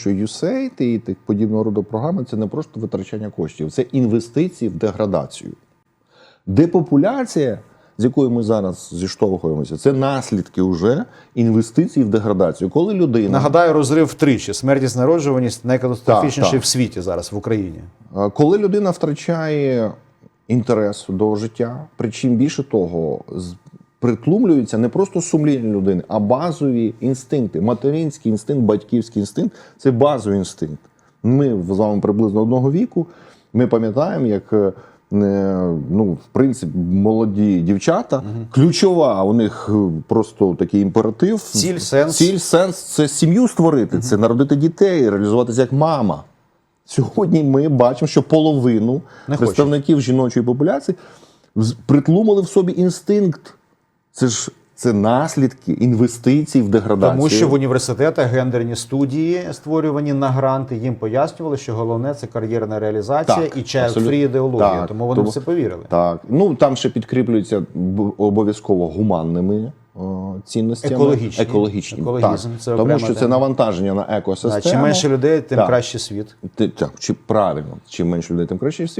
Що USAID і так подібного роду програми це не просто витрачання коштів, це інвестиції в деградацію. Депопуляція, з якою ми зараз зіштовхуємося, це наслідки вже інвестицій в деградацію. Коли людина Нагадаю, розрив втричі. Смертність народжуваність найкатастрофічніший в світі зараз в Україні. Коли людина втрачає інтерес до життя, причим більше того, притлумлюється не просто сумління людини, а базові інстинкти. Материнський інстинкт, батьківський інстинкт це базовий інстинкт. Ми з вами приблизно одного віку. Ми пам'ятаємо, як е, ну, в принципі, молоді дівчата, ключова у них е, просто такий імператив. Ціль, сенс. Ціль, сенс це сім'ю створити, це народити дітей, реалізуватися як мама. Сьогодні ми бачимо, що половину Не представників жіночої популяції притлумили в собі інстинкт. Це ж це наслідки інвестицій в деградацію. Тому що в університетах гендерні студії, створювані на гранти, їм пояснювали, що головне це кар'єрна реалізація Так, і child абсолютно. free ідеологія. Так, тому вони тому- в це повірили. Так, ну там ще підкріплюються обов'язково гуманними о, цінностями. Екологічні. Екологічні. Екологізм, так. це Тому що це навантаження на екосистему. Да, чим менше людей, тим Так. краще світ. Ти- Так, чи правильно, чим менше людей, тим краще світ.